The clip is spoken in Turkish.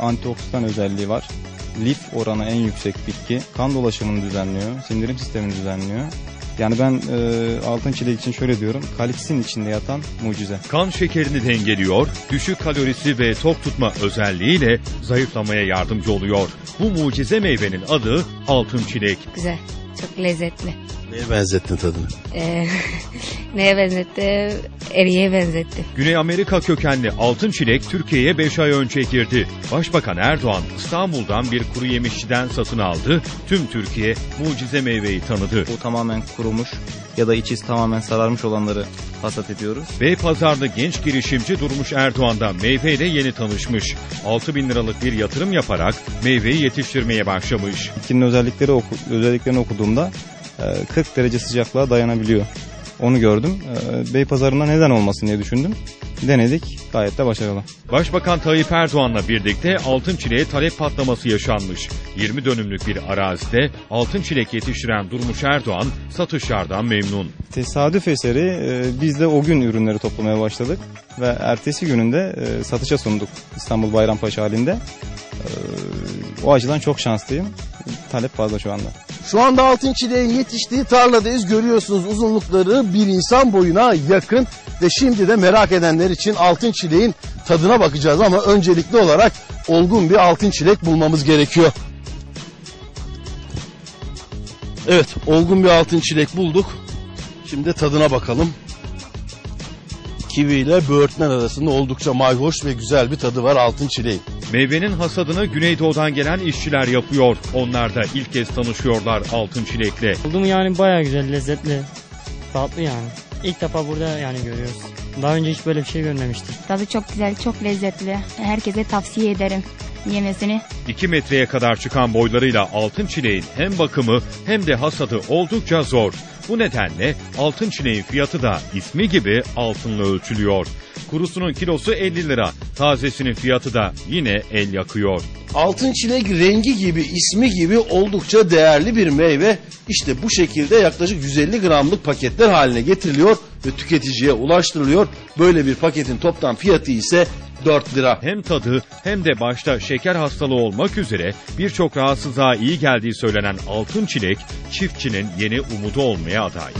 antioksidan özelliği var. Lif oranı en yüksek bitki. Kan dolaşımını düzenliyor, sindirim sistemini düzenliyor. Yani ben e, altın çilek için şöyle diyorum. Kaliksin içinde yatan mucize. Kan şekerini dengeliyor, düşük kalorisi ve tok tutma özelliğiyle zayıflamaya yardımcı oluyor. Bu mucize meyvenin adı altın çilek. Güzel. Çok lezzetli. Neye benzettin tadını? Ee, neye benzetti? Eriye benzetti. Güney Amerika kökenli altın çilek Türkiye'ye 5 ay önce girdi. Başbakan Erdoğan İstanbul'dan bir kuru yemişçiden satın aldı. Tüm Türkiye mucize meyveyi tanıdı. Bu tamamen kurumuş ya da içi tamamen sararmış olanları hasat ediyoruz. Beypazarlı genç girişimci Durmuş Erdoğan da meyveyle yeni tanışmış. 6 bin liralık bir yatırım yaparak meyveyi yetiştirmeye başlamış. Bitkinin özellikleri oku, özelliklerini okuduğumda e, 40 derece sıcaklığa dayanabiliyor. Onu gördüm. E, Beypazarı'nda neden olmasın diye düşündüm. Denedik. Gayet de başarılı. Başbakan Tayyip Erdoğan'la birlikte altın çileğe talep patlaması yaşanmış. 20 dönümlük bir arazide altın çilek yetiştiren Durmuş Erdoğan satışlardan memnun. Tesadüf eseri e, biz de o gün ürünleri toplamaya başladık ve ertesi gününde e, satışa sunduk İstanbul Bayrampaşa halinde. E, o açıdan çok şanslıyım. Talep fazla şu anda. Şu anda altın çileğin yetiştiği tarladayız. Görüyorsunuz uzunlukları bir insan boyuna yakın. Ve şimdi de merak edenler için altın çileğin tadına bakacağız. Ama öncelikli olarak olgun bir altın çilek bulmamız gerekiyor. Evet olgun bir altın çilek bulduk. Şimdi tadına bakalım. Kivi ile böğürtlen arasında oldukça mayhoş ve güzel bir tadı var altın çileğin. Meyvenin hasadını Güneydoğu'dan gelen işçiler yapıyor. Onlar da ilk kez tanışıyorlar altın çilekle. Buldum yani bayağı güzel, lezzetli, tatlı yani. İlk defa burada yani görüyoruz. Daha önce hiç böyle bir şey görmemiştim. Tadı çok güzel, çok lezzetli. Herkese tavsiye ederim yemesini. 2 metreye kadar çıkan boylarıyla altın çileğin hem bakımı hem de hasadı oldukça zor. Bu nedenle altın çileğin fiyatı da ismi gibi altınla ölçülüyor. Kurusunun kilosu 50 lira, tazesinin fiyatı da yine el yakıyor. Altın çilek rengi gibi ismi gibi oldukça değerli bir meyve. İşte bu şekilde yaklaşık 150 gramlık paketler haline getiriliyor ve tüketiciye ulaştırılıyor. Böyle bir paketin toplam fiyatı ise 4 lira. Hem tadı hem de başta şeker hastalığı olmak üzere birçok rahatsızlığa iyi geldiği söylenen altın çilek çiftçinin yeni umudu olmaya aday.